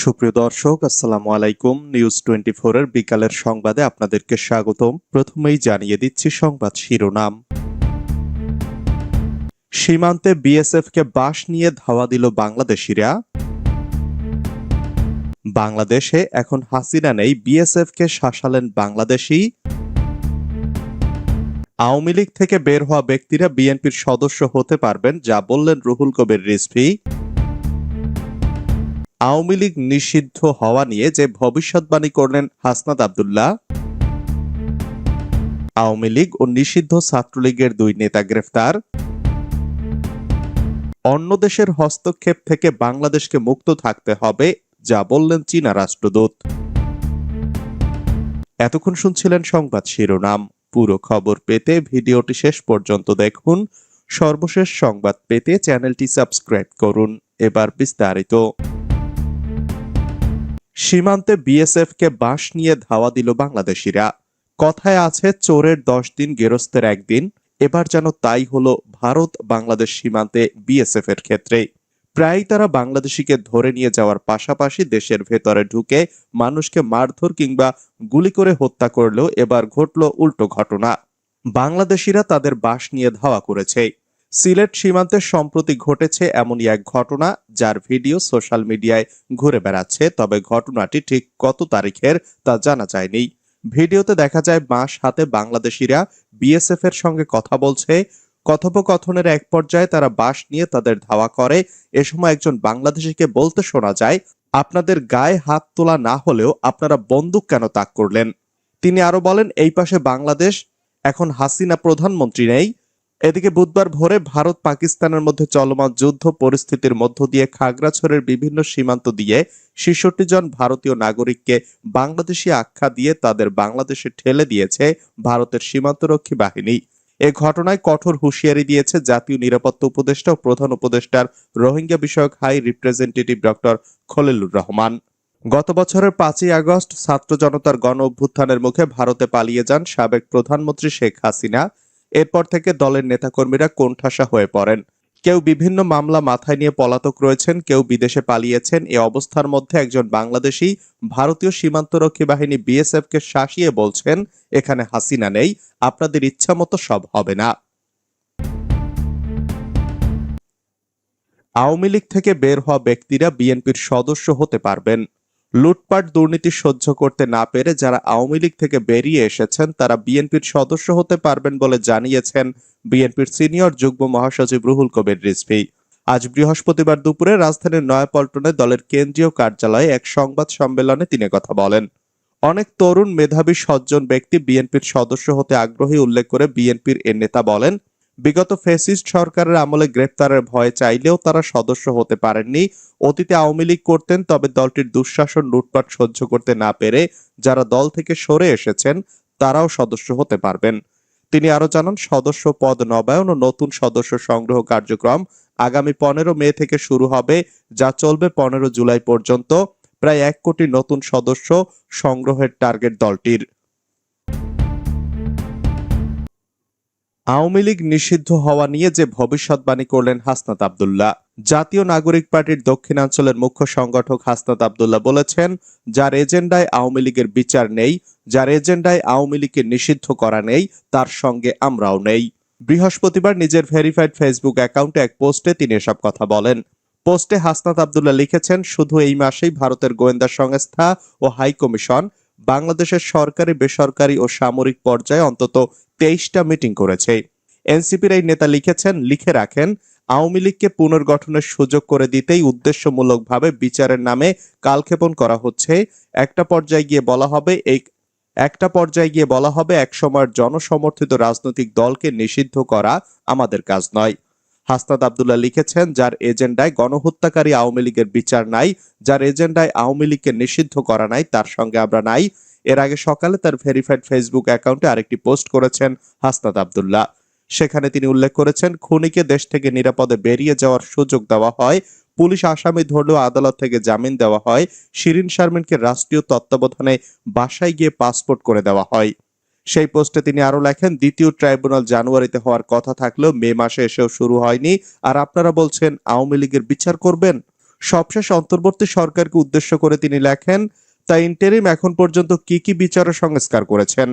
সুপ্রিয় দর্শক, আসসালামু আলাইকুম। নিউজ টোয়েন্টি এর বিকালের সংবাদে আপনাদেরকে স্বাগতম। প্রথমেই জানিয়ে দিচ্ছি সংবাদ শিরোনাম। সীমান্তে বিএসএফকে বাস নিয়ে ধাওয়া দিল বাংলাদেশিরা। বাংলাদেশে এখন হাসিনা নেই, বিএসএফকে শাসালেন বাংলাদেশি। আওয়ামী লীগ থেকে বের হওয়া ব্যক্তিরা বিএনপির সদস্য হতে পারবেন, যা বললেন রুহুল কবির রিজভী। আওয়ামী লীগ নিষিদ্ধ হওয়া নিয়ে যে ভবিষ্যৎবাণী করলেন হাসনাত আবদুল্লাহ, আওয়ামী লীগ ও নিষিদ্ধ ছাত্রলীগের দুই নেতা গ্রেফতার, অন্য দেশের হস্তক্ষেপ থেকে বাংলাদেশকে মুক্ত থাকতে হবে, যা বললেন চীনা রাষ্ট্রদূত। এতক্ষণ শুনছিলেন সংবাদ শিরোনাম। পুরো খবর পেতে ভিডিওটি শেষ পর্যন্ত দেখুন। সর্বশেষ সংবাদ পেতে চ্যানেলটি সাবস্ক্রাইব করুন। এবার বিস্তারিত। সীমান্তে বিএসএফকে বাঁশ নিয়ে ধাওয়া দিল বাংলাদেশিরা। কথায় আছে, চোরের দশ দিন গেরস্তের একদিন, এবার যেন তাই হলো ভারত বাংলাদেশ সীমান্তে বিএসএফ এর ক্ষেত্রে। প্রায়ই তারা বাংলাদেশিকে ধরে নিয়ে যাওয়ার পাশাপাশি দেশের ভেতরে ঢুকে মানুষকে মারধর কিংবা গুলি করে হত্যা করলেও এবার ঘটল উল্টো ঘটনা। বাংলাদেশিরা তাদের বাস নিয়ে ধাওয়া করেছে। সিলেট সীমান্তে সম্প্রতি ঘটেছে এমনই এক ঘটনা যার ভিডিও সোশ্যাল মিডিয়ায় ঘুরে বেড়াচ্ছে, তবে ঘটনাটি ঠিক কত তারিখের তা জানা যায়নি। ভিডিওতে দেখা যায় বাঁশ হাতে বাংলাদেশিরা বিএসএফ এর সঙ্গে কথা বলছে। কথোপকথনের এক পর্যায়ে তারা বাঁশ নিয়ে তাদের ধাওয়া করে। এ সময় একজন বাংলাদেশিকে বলতে শোনা যায়, আপনাদের গায়ে হাত তোলা না হলেও আপনারা বন্দুক কেন তাক করলেন? তিনি আরও বলেন, এই পাশে বাংলাদেশ, এখন হাসিনা প্রধানমন্ত্রী নেই। এদিকে বুধবার ভোরে ভারত পাকিস্তানের মধ্যে চলমান যুদ্ধ পরিস্থিতির মধ্য দিয়ে খাগড়াছড়ের বিভিন্ন সীমান্ত দিয়ে ছেষট্টি জন ভারতীয় নাগরিককে বাংলাদেশি আখ্যা দিয়ে তাদের বাংলাদেশে ঠেলে দিয়েছে ভারতের সীমান্তরক্ষী বাহিনী। এ ঘটনায় কঠোর হুঁশিয়ারি দিয়েছে জাতীয় নিরাপত্তা উপদেষ্টা ও প্রধান উপদেষ্টার রোহিঙ্গা বিষয়ক high representative doctor Khalilur Rahman. গত বছরের পাঁচই আগস্ট ছাত্র জনতার গণ অভ্যুত্থানের মুখে ভারতে পালিয়ে যান সাবেক প্রধানমন্ত্রী শেখ হাসিনা। এরপর থেকে দলের নেতাকর্মীরা কোণঠাসা হয়ে পড়েন। কেউ বিভিন্ন মামলা মাথায় নিয়ে পলাতক রয়েছেন, কেউ বিদেশে পালিয়েছেন। এ অবস্থার মধ্যে একজন বাংলাদেশি ভারতীয় সীমান্তরক্ষী বাহিনী বিএসএফ কে শাসিয়ে বলছেন, এখানে হাসিনা নেই, আপনাদের ইচ্ছা মতো সব হবে না। আওয়ামী লীগ থেকে বের হওয়া ব্যক্তিরা বিএনপির সদস্য হতে পারবেন। লুটপাট দুর্নীতি সহ্য করতে না পেরে যারা আওয়ামী লীগ থেকে বেরিয়ে এসেছেন, তারা বিএনপির সদস্য হতে পারবেন বলে জানিয়েছেন বিএনপির সিনিয়র যুগ্ম মহাসচিব রুহুল কবির রিজভী। আজ বৃহস্পতিবার দুপুরে রাজধানীর নয়াপল্টনে দলের কেন্দ্রীয় কার্যালয়ে এক সংবাদ সম্মেলনে তিনি কথা বলেন। অনেক তরুণ মেধাবী সজ্জন ব্যক্তি বিএনপির সদস্য হতে আগ্রহী উল্লেখ করে বিএনপির এ নেতা বলেন বিগত ফেসিস্ট সরকারের আমলে গ্রেপ্তারের ভয়ে চাইলেও তারা সদস্য হতে পারেননি। অতীতে আওয়ামী লীগ করতেন, তবে দলটির দুঃশাসন লুটপাট সহ্য করতে না পেরে যারা দল থেকে সরে এসেছেন, তারাও সদস্য হতে পারবেন। তিনি আরও জানান, সদস্য পদ নবায়ন ও নতুন সদস্য সংগ্রহ কার্যক্রম আগামী পনেরো মে থেকে শুরু হবে, যা চলবে পনেরো জুলাই পর্যন্ত। প্রায় এক কোটি নতুন সদস্য সংগ্রহের টার্গেট দলটির। আওয়ামী লীগ নিষিদ্ধ হওয়া নিয়ে যে ভবিষ্যৎবাণী করলেন হাসনাত আবদুল্লাহ, জাতীয় নাগরিক পার্টির দক্ষিণাঞ্চলের মুখ্য সংগঠক হাসনাত আবদুল্লাহ বলেছেন, যার এজেন্ডায় আওয়ামী লীগের বিচার নেই, যার এজেন্ডায় আওয়ামী লীগকে নিষিদ্ধ করা নেই, তার সঙ্গে আমরাও নেই। বৃহস্পতিবার নিজের ভেরিফাইড ফেসবুক অ্যাকাউন্টে এক পোস্টে তিনি এসব কথা বলেন। পোস্টে হাসনাত আবদুল্লাহ লিখেছেন, শুধু এই মাসেই ভারতের গোয়েন্দা সংস্থা ও হাই কমিশন বাংলাদেশের সরকারি, বেসরকারি ও সামরিক পর্যায়ে অন্তত তেইশটা মিটিং করেছে। এনসিপির এই নেতা লিখেছেন, লিখে রাখেন, আওয়ামী লীগকে পুনর্গঠনের সুযোগ করে দিতেই উদ্দেশ্যমূলকভাবে বিচারের নামে কালক্ষেপণ করা হচ্ছে। একটা পর্যায়ে গিয়ে বলা হবে, এই একটা পর্যায়ে গিয়ে বলা হবে, একসময়ের জনসমর্থিত রাজনৈতিক দলকে নিষিদ্ধ করা আমাদের কাজ নয়। হাসনাদ আবদুল্লাহ লিখেছেন, যার এজেন্ডায় গণহত্যাকারী আওয়ামী লীগের বিচার নাই, যার এজেন্ডায় আওয়ামী লীগকে নিষিদ্ধ করা নাই, তার সঙ্গে আমরা নাই। এর আগে সকালে তার ভেরিফাইড ফেসবুক অ্যাকাউন্টে আরেকটি পোস্ট করেছেন হাসনাদ আবদুল্লাহ। সেখানে তিনি উল্লেখ করেছেন, খুনিকে দেশ থেকে নিরাপদে বেরিয়ে যাওয়ার সুযোগ দেওয়া হয়, পুলিশ আসামি ধরলেও আদালত থেকে জামিন দেওয়া হয়, শিরিন শারমিনকে রাষ্ট্রীয় তত্ত্বাবধানে বাসায় গিয়ে পাসপোর্ট করে দেওয়া হয়। সেই পোস্টে তিনি আরও লেখেন, দ্বিতীয় ট্রাইব্যুনাল জানুয়ারিতে হওয়ার কথা থাকলেও মে মাসে এসেও শুরু হয়নি। আর আপনারা বলছেন, আওয়ামী লীগের বিচার করবেন? সবশেষ অন্তর্বর্তী সরকারকে উদ্দেশ্য করে তিনি লেখেন তা ইন্টারিম এখন পর্যন্ত কি কি বিচার সংস্কার করেছেন?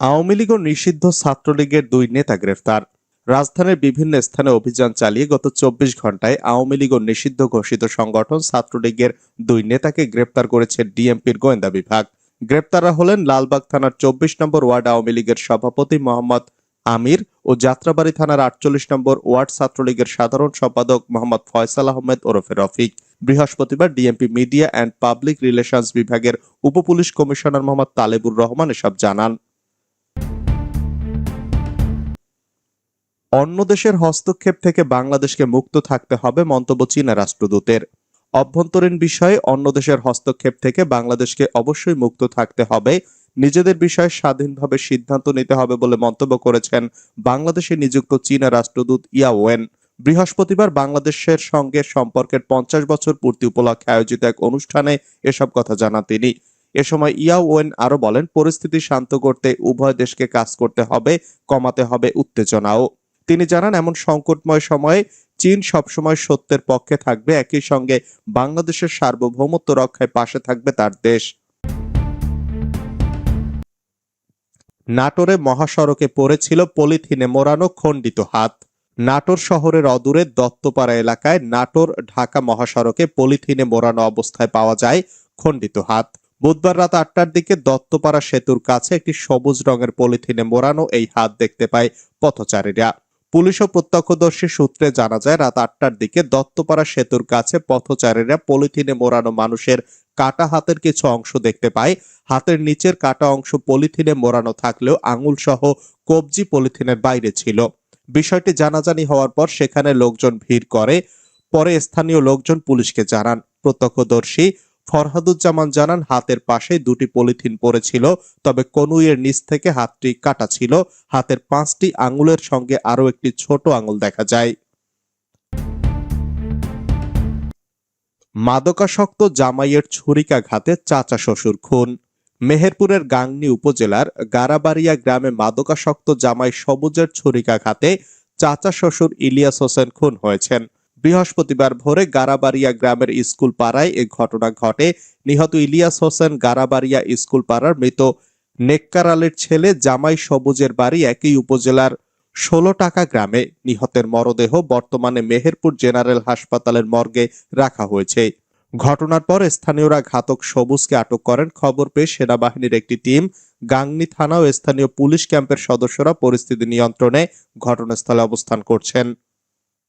আওয়ামী লীগ নিষিদ্ধ ছাত্রলীগের দুই নেতা গ্রেফতার। রাজধানীর বিভিন্ন স্থানে অভিযান চালিয়ে গত চব্বিশ ঘন্টায় আওয়ামী লীগ নিষিদ্ধ ঘোষিত সংগঠন ছাত্রলীগের দুই নেতাকে গ্রেপ্তার করেছে ডিএমপির গোয়েন্দা বিভাগ। গ্রেপ্তাররা হলেন লালবাগ থানার চব্বিশ নম্বর ওয়ার্ড আওয়ামী লীগের সভাপতি মোহাম্মদ আমির ও যাত্রাবাড়ি থানার আটচল্লিশ নম্বর ওয়ার্ড ছাত্রলীগের সাধারণ সম্পাদক মোহাম্মদ ফয়সাল আহমেদ ওরফে রফিক। বৃহস্পতিবার DMP media and public relations বিভাগের উপপুলিশ কমিশনার মোহাম্মদ তালেবুর রহমান এসব জানান। অন্য দেশের হস্তক্ষেপ থেকে বাংলাদেশকে মুক্ত থাকতে হবে মন্তব্য চীনা রাষ্ট্রদূতের। অভ্যন্তরীণ বিষয়ে অন্য দেশের হস্তক্ষেপ থেকে বাংলাদেশকে অবশ্যই মুক্ত থাকতে হবে নিজেদের বিষয়ে স্বাধীনভাবে সিদ্ধান্ত নিতে হবে বলে মন্তব্য করেছেন বাংলাদেশে নিযুক্ত চীনা রাষ্ট্রদূত ইয়া ওয়েন। বৃহস্পতিবার বাংলাদেশের সঙ্গে সম্পর্কের পঞ্চাশ বছর পূর্তি উপলক্ষে আয়োজিত এক অনুষ্ঠানে এসব কথা জানান তিনি। এ সময় ইয়া ওয়েন আরও বলেন, পরিস্থিতি শান্ত করতে উভয় দেশকে কাজ করতে হবে, কমাতে হবে উত্তেজনাও। তিনি জানান, এমন সংকটময় সময়ে চীন সবসময় সত্যের পক্ষে থাকবে, একই সঙ্গে বাংলাদেশের সার্বভৌমত্ব রক্ষায় পাশে থাকবে তার দেশ। নাটোরে মহাসড়কে পড়েছিল পলিথিনে মোড়ানো খণ্ডিত হাত। নাটোর শহরের অদূরে দত্তপাড়া এলাকায় নাটোর ঢাকা মহাসড়কে পলিথিনে মোড়ানো অবস্থায় পাওয়া যায় খণ্ডিত হাত। বুধবার রাত আটটার দিকে দত্তপাড়া সেতুর কাছে একটি সবুজ রঙের পলিথিনে মোড়ানো এই হাত দেখতে পায় পথচারীরা। পুলিশ ও প্রত্যক্ষদর্শী সূত্রে জানা যায়, রাত আটটার দিকে দত্তপাড়া সেতুর কাছে পথচারীরা পলিথিনে মোড়ানো মানুষের কাটা হাতের কিছু অংশ দেখতে পায়। হাতের নিচের কাটা অংশ পলিথিনে মোড়ানো থাকলেও আঙুল সহ কবজি পলিথিনের বাইরে ছিল। বিষয়টি জানাজানি হওয়ার পর সেখানে লোকজন ভিড় করে। পরে স্থানীয় লোকজন পুলিশকে জানান। প্রত্যক্ষদর্শী ফরহাদুজ্জামান জানান, হাতের পাশে দুটি পলিথিন পড়েছিল, তবে কনুইয়ের নিচ থেকে হাতটি কাটা ছিল। হাতের পাঁচটি আঙুলের সঙ্গে আরও একটি ছোট আঙুল দেখা যায়। মাদকাসক্ত জামাইয়ের ছুরিকাঘাতে চাচা শ্বশুর খুন। মেহেরপুরের গাংনী উপজেলার গারাবাড়িয়া গ্রামে মাদকাসক্ত জামাই সবুজের ছুরিকাঘাতে চাচা শ্বশুর ইলিয়াস হোসেন খুন হয়েছেন। বৃহস্পতিবার ভোরে গারাবাড়িয়া গ্রামের স্কুল পাড়ায় এ ঘটনা ঘটে। নিহত ইলিয়াস হোসেন গারাবাড়িয়া স্কুল পাড়ার মৃত নেককার আলীর ছেলে জামাই সবুজের বাড়ি একই উপজেলার ষোলো টাকা গ্রামে। নিহতের মরদেহ বর্তমানে মেহেরপুর জেনারেল হাসপাতালের মর্গে রাখা হয়েছে। ঘটনার পর স্থানীয়রা ঘাতক সবুজকে আটক করেন। খবর পেয়ে সেনাবাহিনীর একটি টিম গাংনী থানা ও স্থানীয় পুলিশ ক্যাম্পের সদস্যরা পরিস্থিতি নিয়ন্ত্রণে ঘটনাস্থলে অবস্থান করছেন।